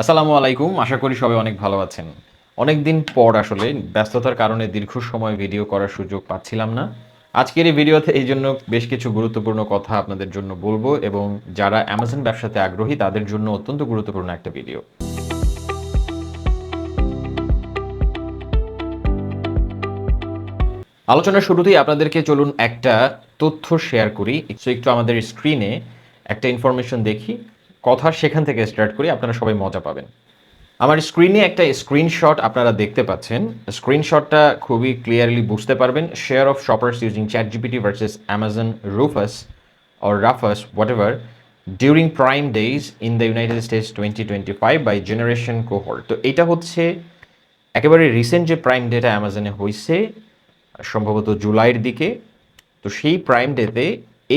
আসসালামু আলাইকুম আশা করি সবাই অনেক ভালো আছেন। অনেক দিন পর আসলে ব্যস্ততার কারণে দীর্ঘ সময় ভিডিও করার সুযোগ পাচ্ছিলাম না। আজকের এই ভিডিওতে এই জন্য বেশ কিছু গুরুত্বপূর্ণ কথা আপনাদের জন্য বলব এবং যারা অ্যামাজন ব্যবসাতে আগ্রহী তাদের জন্য অত্যন্ত গুরুত্বপূর্ণ একটা ভিডিও। আলোচনার শুরুতেই আপনাদেরকে চলুন একটা তথ্য শেয়ার করি। So, একটু আমাদের স্ক্রিনে একটা ইনফরমেশন দেখি। কথা সেখান থেকে স্টার্ট করি আপনারা সবাই মজা পাবেন। আমার স্ক্রিনে একটা স্ক্রিনশট আপনারা দেখতে পাচ্ছেন। স্ক্রিনশটটা খুবই ক্লিয়ারলি বুঝতে পারবেন। Share of shoppers using chat GPT versus Amazon Rufus or Rufus, prime during prime days in the United States 2025 by generation cohort. তো এটা হচ্ছে একেবারে রিসেন্ট যে প্রাইম ডেটা অ্যামাজনে হয়েছে সম্ভবত জুলাইয়ের দিকে। তো সেই প্রাইম ডেতে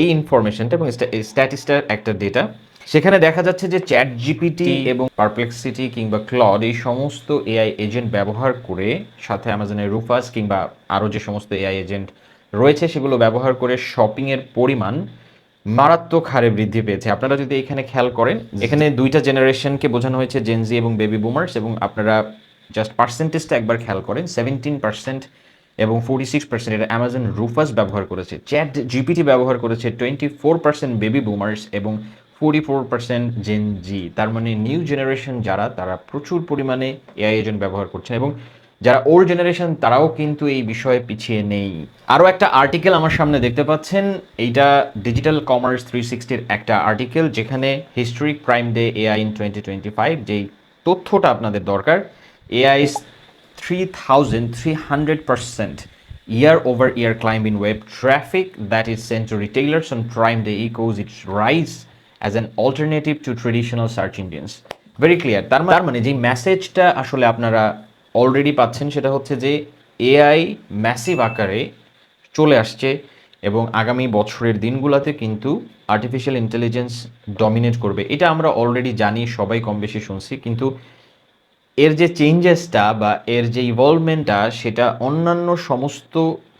এই ইনফরমেশনটা এবং স্ট্যাটিস্টার একটা ডেটা সেখানে দেখা যাচ্ছে যে চ্যাট জিপিটি এবং পারপ্লেক্সিটি কিংবা ক্লড এই সমস্ত এআই এজেন্ট ব্যবহার করে সাথে অ্যামাজনের রুফাস কিংবা আরও যে সমস্ত এআই এজেন্ট রয়েছে সেগুলো ব্যবহার করে শপিংয়ের পরিমাণ মারাত্মক হারে বৃদ্ধি পেয়েছে। আপনারা যদি এখানে খেয়াল করেন এখানে দুইটা জেনারেশনকে বোঝানো হয়েছে জেনজি এবং বেবি বুমার্স এবং আপনারা জাস্ট পার্সেন্টেজটা একবার খেয়াল করেন সেভেন্টিন পার্সেন্ট এবং ফোর্টি সিক্স পার্সেন্ট এটা অ্যামাজন রুফাস ব্যবহার করেছে। চ্যাট জিপিটি ব্যবহার করেছে twenty four percent baby boomers এবং forty four percent gen Z তার মানে নিউ জেনারেশন যারা, তারা প্রচুর পরিমাণে এআই এজেন্ট ব্যবহার করছেন এবং যারা ওল্ড জেনারেশন তারাও কিন্তু এই বিষয়ে পিছিয়ে নেই। আরও একটা আর্টিকেল আমার সামনে দেখতে পাচ্ছেন, এইটা ডিজিটাল কমার্স থ্রি সিক্সটির একটা আর্টিকেল যেখানে historic prime day AI in twenty twenty five যেই তথ্যটা আপনাদের দরকার AI three thousand three hundred percent year over year climb in web traffic, that is sent to retailers on Prime Day as an alternative to traditional search engines. Very clear তার তার মানে যে মেসেজটা আসলে আপনারা অলরেডি পাচ্ছেন সেটা হচ্ছে যে এআই ম্যাসিভ আকারে চলে আসছে এবং আগামী বছরের দিনগুলোতে কিন্তু আর্টিফিশিয়াল ইন্টেলিজেন্স ডমিনেট করবে। এটা আমরা অলরেডি জানি, সবাই কম বেশি শুনছি, কিন্তু এর যে চেঞ্জেসটা বা এর যে ইভলভমেন্টটা সেটা অন্যান্য সমস্ত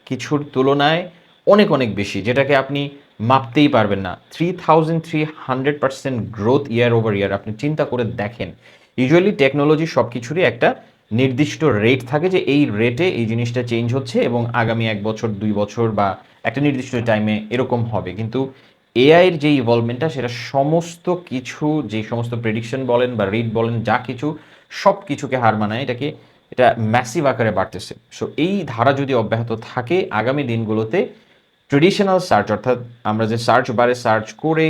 কিছুর তুলনায় অনেক অনেক বেশি। যেটাকে আপনি মাপতেই পারবেন না। Three thousand three hundred percent growth year over year আপনি চিন্তা করে দেখেন। ইউজুয়ালি টেকনোলজি সব কিছুরই একটা নির্দিষ্ট রেট থাকে যে এই রেটে এই জিনিসটা চেঞ্জ হচ্ছে এবং আগামী এক বছর, দুই বছর বা একটা নির্দিষ্ট টাইমে এরকম হবে। কিন্তু এআইয়ের যে ইভলভমেন্টটা সেটা সমস্ত কিছু, যে সমস্ত প্রেডিকশন বলেন বা রিড বলেন, যা কিছু সব কিছুকে হার মানায়। এটাকে, এটা ম্যাসিভ আকারে বাড়তেছে। সো এই ধারা যদি অব্যাহত থাকে, আগামী দিনগুলোতে ট্রেডিশনাল সার্চ অর্থাৎ আমরা যে সার্চ বারে সার্চ করে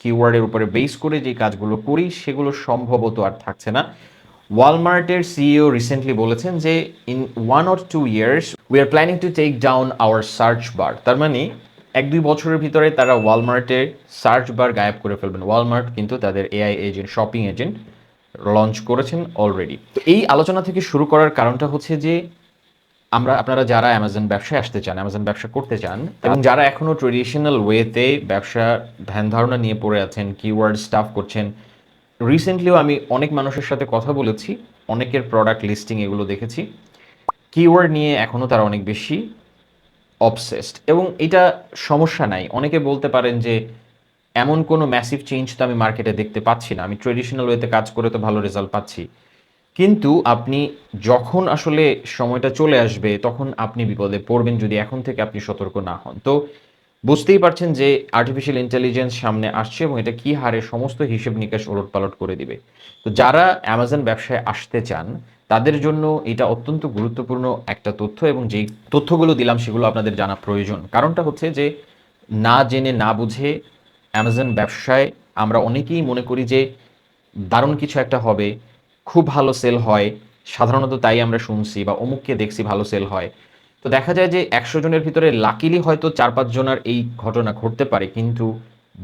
কিওয়ার্ডের উপরে বেস করে যে কাজগুলো করি, সেগুলো সম্ভবত আর থাকছে না। ওয়ালমার্টের সিইও রিসেন্টলি বলেছেন যে in one or two years we are planning to take down our search bar তার মানে এক দুই বছরের ভিতরে তারা ওয়ালমার্টের সার্চ বার গায়েব করে ফেলবেন। ওয়ালমার্ট কিন্তু তাদের AI agent shopping agent launch করেছেন অলরেডি তো এই আলোচনা থেকে শুরু করার কারণটা হচ্ছে যে আমরা, আপনারা যারা অ্যামাজন ব্যবসায় আসতে চান অ্যামাজন ব্যবসা করতে চান, এবং যারা এখনও ট্রেডিশনাল ওয়েতে ব্যবসা ধ্যান ধারণা নিয়ে পড়ে আছেন কিওয়ার্ড স্টাফ করছেন রিসেন্টলিও আমি অনেক মানুষের সাথে কথা বলেছি, অনেকের প্রোডাক্ট লিস্টিং এগুলো দেখেছি। কিওয়ার্ড নিয়ে এখনও তারা অনেক বেশি অবসেসড এবং এটা সমস্যা নাই। অনেকে বলতে পারেন যে, এমন কোনো ম্যাসিভ চেঞ্জ তো আমি মার্কেটে দেখতে পাচ্ছি না। আমি ট্রেডিশনাল ওয়েতে কাজ করে তো ভালো রেজাল্ট পাচ্ছি। কিন্তু আপনি যখন আসলে সময়টা চলে আসবে, তখন আপনি বিপদে পড়বেন যদি এখন থেকে আপনি সতর্ক না হন। তো বুঝতেই পারছেন যে আর্টিফিশিয়াল ইন্টেলিজেন্স সামনে আসছে এবং এটা কি হারে সমস্ত হিসেব নিকাশ ওলট পালট করে দিবে। তো যারা অ্যামাজন ব্যবসায় আসতে চান, তাদের জন্য এটা অত্যন্ত গুরুত্বপূর্ণ একটা তথ্য এবং যেই তথ্যগুলো দিলাম সেগুলো আপনাদের জানা প্রয়োজন। কারণটা হচ্ছে যে না জেনে না বুঝে অ্যামাজন ব্যবসায় আমরা অনেকেই মনে করি যে দারুণ কিছু একটা হবে খুব ভালো সেল হয়। সাধারণত তাই আমরা শুনছি বা অমুককে দেখছি ভালো সেল হয়। তো দেখা যায় যে একশো জনের ভিতরে লাকিলি হয়তো চার পাঁচ জনের এই ঘটনা ঘটতে পারে, কিন্তু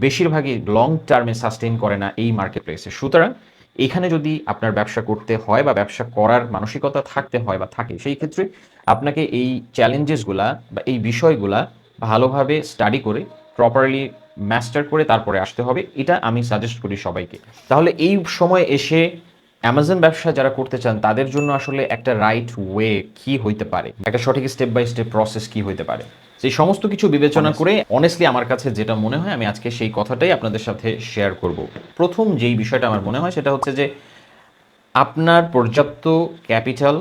বেশিরভাগই লং টার্মে সাস্টেইন করে না এই মার্কেট প্লেসে সুতরাং এখানে যদি আপনার ব্যবসা করতে হয় বা ব্যবসা করার মানসিকতা থাকতে হয় বা থাকে, সেই ক্ষেত্রে আপনাকে এই চ্যালেঞ্জেসগুলা বা এই বিষয়গুলা ভালোভাবে স্টাডি করে প্রপারলি মাস্টার করে তারপরে আসতে হবে। এটা আমি সাজেস্ট করি সবাইকে। তাহলে এই সময় এসে অ্যামাজন ব্যবসা যারা করতে চান তাদের জন্য আসলে একটা রাইট ওয়ে কি হইতে পারে? একটা সঠিক স্টেপ বাই স্টেপ প্রসেস কি হইতে পারে? সেই সমস্ত কিছু বিবেচনা করে অনেস্টলি আমার কাছে যেটা মনে হয় আমি আজকে সেই কথাটাই আপনাদের সাথে শেয়ার করব। প্রথম যেই বিষয়টা আমার মনে হয় সেটা হচ্ছে যে আপনার পর্যাপ্ত ক্যাপিটাল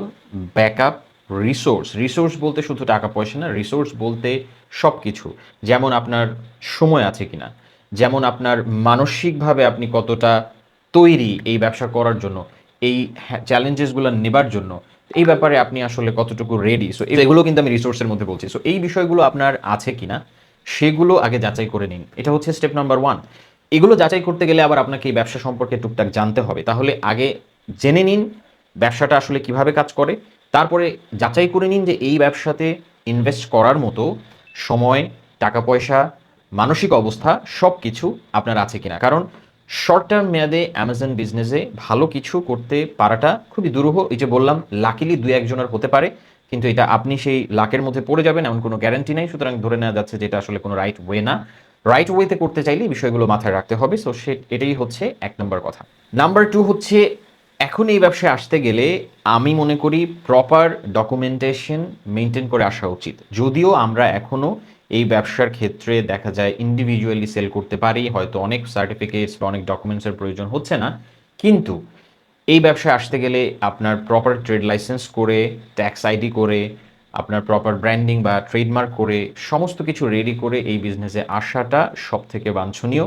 ব্যাকআপ রিসোর্স রিসোর্স বলতে শুধু টাকা পয়সা না রিসোর্স বলতে সব কিছু যেমন আপনার সময় আছে কিনা যেমন আপনার মানসিকভাবে আপনি কতটা তৈরি এই ব্যবসা করার জন্য, এই চ্যালেঞ্জেসগুলো নেবার জন্য, এই ব্যাপারে আপনি আসলে কতটুকু রেডি সো এগুলো কিন্তু আমি রিসোর্সের মধ্যে বলছি। সো এই বিষয়গুলো আপনার আছে কিনা, সেগুলো আগে যাচাই করে নিন। এটা হচ্ছে স্টেপ নাম্বার ওয়ান এগুলো যাচাই করতে গেলে আবার আপনাকে এই ব্যবসা সম্পর্কে টুকটাক জানতে হবে। তাহলে আগে জেনে নিন ব্যবসাটা আসলে কীভাবে কাজ করে, তারপরে যাচাই করে নিন যে এই ব্যবসাতে ইনভেস্ট করার মতো সময়, টাকা পয়সা, মানসিক অবস্থা সব কিছু আপনার আছে কিনা। কারণ শর্ট টার্ম মেয়াদে অ্যামাজন বিজনেসে ভালো কিছু করতে পারাটা খুবই দুরূহ। এই যে বললাম লাকিলি দুই একজনের হতে পারে, কিন্তু এটা আপনি সেই লাকের মধ্যে পড়ে যাবেন, এমন কোনো গ্যারান্টি নাই। সুতরাং ধরে নেওয়া যাচ্ছে যে এটা আসলে কোনো রাইট ওয়ে না। রাইট ওয়েতে করতে চাইলে বিষয়গুলো মাথায় রাখতে হবে। সো সে, এটাই হচ্ছে এক নম্বর কথা। নাম্বার টু হচ্ছে, এখন এই ব্যবসায় আসতে গেলে আমি মনে করি প্রপার ডকুমেন্টেশন মেনটেন করে আসা উচিত। যদিও আমরা এখনও এই ব্যবসার ক্ষেত্রে দেখা যায় ইন্ডিভিজুয়ালি সেল করতে পারি, হয়তো অনেক সার্টিফিকেটস বা অনেক ডকুমেন্টসের প্রয়োজন হচ্ছে না। কিন্তু এই ব্যবসায় আসতে গেলে আপনার প্রপার ট্রেড লাইসেন্স করে ট্যাক্স আইডি করে, আপনার প্রপার ব্র্যান্ডিং বা ট্রেডমার্ক করে, সমস্ত কিছু রেডি করে এই বিজনেসে আসাটা সব থেকে বাঞ্ছনীয়।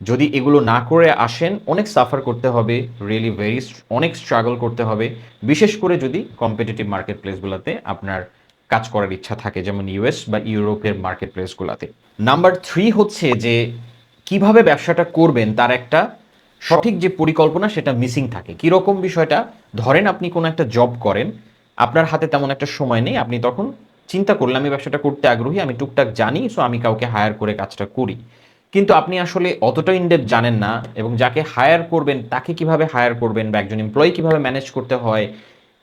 যদি এগুলো না করে আসেন, অনেক সাফার করতে হবে রিয়েলি ভেরি অনেক স্ট্রাগল করতে হবে। বিশেষ করে যদি কম্পিটিটিভ মার্কেট প্লেসগুলোতে আপনার কাজ করার ইচ্ছা থাকে যেমন ইউএস বা ইউরোপের মার্কেট প্লেসগুলোতে নাম্বার থ্রি হচ্ছে যে কীভাবে ব্যবসাটা করবেন তার একটা সঠিক যে পরিকল্পনা সেটা মিসিং থাকে। কীরকম বিষয়টা? ধরেন আপনি কোনো একটা জব করেন, আপনার হাতে তেমন একটা সময় নেই, আপনি তখন চিন্তা করলেন, আমি ব্যবসাটা করতে আগ্রহী, আমি টুকটাক জানি সো আমি কাউকে হায়ার করে কাজটা করি। কিন্তু আপনি আসলে অতটা ইনডেপ জানেন না এবং যাকে হায়ার করবেন, তাকে কীভাবে হায়ার করবেন বা একজন এমপ্লয়ি কীভাবে ম্যানেজ করতে হয়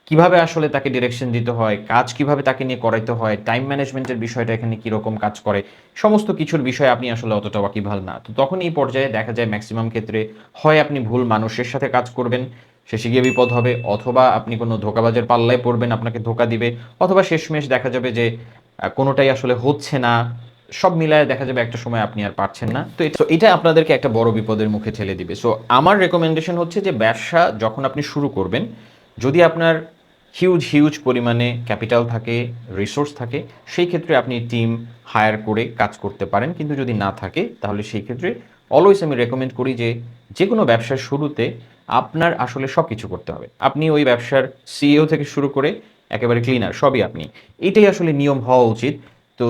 কীভাবে আসলে তাকে ডিরেকশন দিতে হয়, কাজ কীভাবে তাকে নিয়ে করাইতে হয় টাইম ম্যানেজমেন্টের বিষয়টা এখানে কীরকম কাজ করে, সমস্ত কিছুর বিষয়ে আপনি আসলে অতটা ওয়াকিভাল না। তো তখন এই পর্যায়ে দেখা যায় ম্যাক্সিমাম ক্ষেত্রে হয় আপনি ভুল, মানুষের সাথে কাজ করবেন, শেষে গিয়ে বিপদ হবে, অথবা আপনি কোনো ধোকাবাজের পাল্লায় পড়বেন, আপনাকে ধোকা দিবে, অথবা শেষমেশ দেখা যাবে যে কোনোটাই আসলে হচ্ছে না, সব মিলায় দেখা যাবে একটা সময় আপনি আর পারছেন না। তো এটা আপনাদেরকে একটা বড় বিপদের মুখে ঠেলে দিবে। সো আমার রেকমেন্ডেশন হচ্ছে যে ব্যবসা যখন আপনি শুরু করবেন যদি আপনার হিউজ হিউজ পরিমাণে ক্যাপিটাল থাকে রিসোর্স থাকে, সেই ক্ষেত্রে আপনি টিম হায়ার করে কাজ করতে পারেন। কিন্তু যদি না থাকে, তাহলে সেই ক্ষেত্রে অলওয়েজ আমি রেকমেন্ড করি যে যে কোনো ব্যবসার শুরুতে আপনার আসলে সব কিছু করতে হবে। আপনি ওই ব্যবসার সিইও থেকে শুরু করে একেবারে ক্লিনার সবই আপনি। এটাই আসলে নিয়ম হওয়া উচিত। তো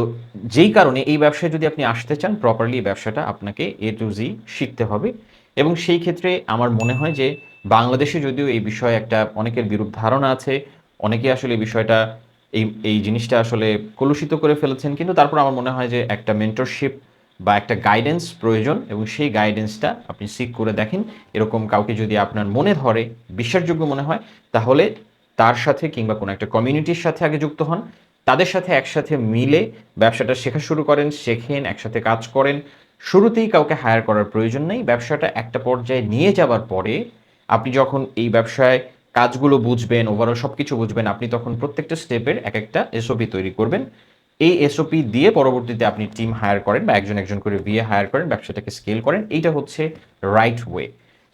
যেই কারণে এই ব্যবসায় যদি আপনি আসতে চান প্রপারলি ব্যবসাটা আপনাকে এ টু জি শিখতে হবে। এবং সেই ক্ষেত্রে আমার মনে হয় যে বাংলাদেশে যদিও এই বিষয়ে একটা অনেকের বিরূপ ধারণা আছে অনেকে আসলে এই বিষয়টা, এই এই জিনিসটা আসলে কলুষিত করে ফেলেছেন। কিন্তু তারপর আমার মনে হয় যে একটা মেন্টরশিপ বা একটা গাইডেন্স প্রয়োজন এবং সেই গাইডেন্সটা আপনি সিক করে দেখেন। এরকম কাউকে যদি আপনার মনে ধরে, বিশ্বাসযোগ্য মনে হয়, তাহলে তার সাথে কিংবা কোনো একটা কমিউনিটির সাথে আগে যুক্ত হন। তাদের সাথে একসাথে মিলে ব্যবসাটা শেখা শুরু করেন, শেখেন, একসাথে কাজ করেন। শুরুতেই কাউকে হায়ার করার প্রয়োজন নেই। ব্যবসাটা একটা পর্যায়ে নিয়ে যাওয়ার পরে আপনি যখন এই ব্যবসায় কাজগুলো বুঝবেন ওভারঅল সব কিছু বুঝবেন, আপনি তখন প্রত্যেকটা স্টেপের এক একটা এসওপি তৈরি করবেন। এই এসওপি দিয়ে পরবর্তীতে আপনি টিম হায়ার করেন বা একজন একজন করে বিয়ে হায়ার করেন, ব্যবসাটাকে স্কেল করেন। এইটা হচ্ছে রাইট ওয়ে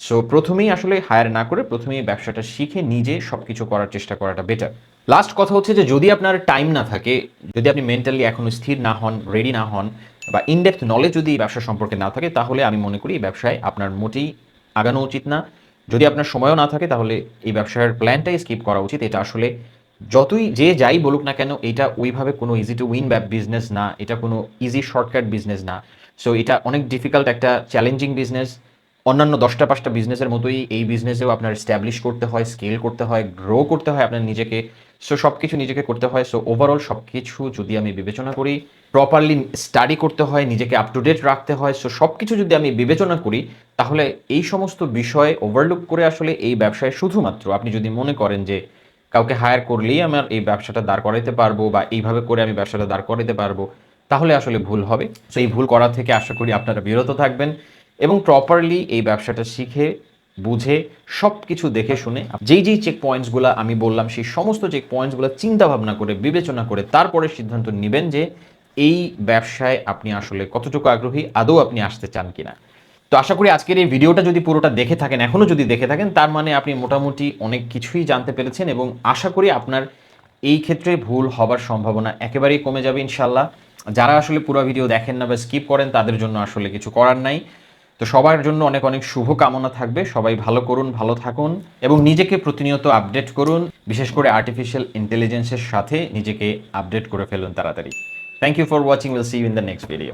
সো প্রথমেই আসলে হায়ার না করে প্রথমেই ব্যবসাটা শিখে নিজে সব কিছু করার চেষ্টা করাটা বেটার লাস্ট কথা হচ্ছে যে যদি আপনার টাইম না থাকে, যদি আপনি মেন্টালি এখনও স্থির না হন রেডি না হন বা ইনডেপথ নলেজ যদি এই ব্যবসা সম্পর্কে না থাকে, তাহলে আমি মনে করি এই ব্যবসায় আপনার মোটেই আগানো উচিত না। যদি আপনার সময়ও না থাকে, তাহলে এই ব্যবসার প্ল্যানটাই স্কিপ করা উচিত। এটা আসলে যতই যে যাই বলুক না কেন, এটা ওইভাবে কোনো ইজি টু উইন ব্যাপ বিজনেস না। এটা কোনো ইজি শর্টকাট বিজনেস না। সো এটা অনেক ডিফিকাল্ট একটা চ্যালেঞ্জিং বিজনেস অন্যান্য দশটা পাঁচটা বিজনেসের মতোই এই বিজনেসেও আপনার স্ট্যাবলিশ করতে হয় স্কেল করতে হয় গ্রো করতে হয়, আপনার নিজেকে সো সব কিছু নিজেকে করতে হয়। সো ওভারঅল সব কিছু যদি আমি বিবেচনা করি প্রপারলি স্টাডি করতে হয়, নিজেকে আপ টু ডেট রাখতে হয় সো সব কিছু যদি আমি বিবেচনা করি, তাহলে এই সমস্ত বিষয় ওভারলুক করে আসলে এই ব্যবসায় শুধুমাত্র আপনি যদি মনে করেন যে কাউকে হায়ার করলেই আমার এই ব্যবসাটা দাঁড় করাইতে পারব বা এইভাবে করে আমি ব্যবসাটা দাঁড় করাইতে পারব, তাহলে আসলে ভুল হবে। সো এই ভুল করা থেকে আশা করি আপনারা বিরত থাকবেন এবং প্রপারলি এই ব্যবসাটা শিখে বুঝে সব কিছু দেখে শুনে, যেই যেই চেক পয়েন্টসগুলো আমি বললাম, সেই সমস্ত চেক পয়েন্টসগুলো চিন্তা ভাবনা করে, বিবেচনা করে, তারপরে সিদ্ধান্ত নেবেন যে এই ব্যবসায় আপনি আসলে কতটুকু আগ্রহী, আদৌ আপনি আসতে চান কিনা। তো আশা করি আজকের এই ভিডিওটা যদি পুরোটা দেখে থাকেন এখনও যদি দেখে থাকেন, তার মানে আপনি মোটামুটি অনেক কিছুই জানতে পেরেছেন এবং আশা করি আপনার এই ক্ষেত্রে ভুল হবার সম্ভাবনা একেবারেই কমে যাবে ইনশাল্লাহ যারা আসলে পুরো ভিডিও দেখেন না বা স্কিপ করেন, তাদের জন্য আসলে কিছু করার নাই। তো সবার জন্য অনেক অনেক শুভ কামনা থাকবে। সবাই ভালো করুন, ভালো থাকুন এবং নিজেকে প্রতিনিয়ত আপডেট করুন, বিশেষ করে আর্টিফিশিয়াল ইন্টেলিজেন্সের সাথে নিজেকে আপডেট করে ফেলুন তাড়াতাড়ি। Thank you for watching we'll see in the next video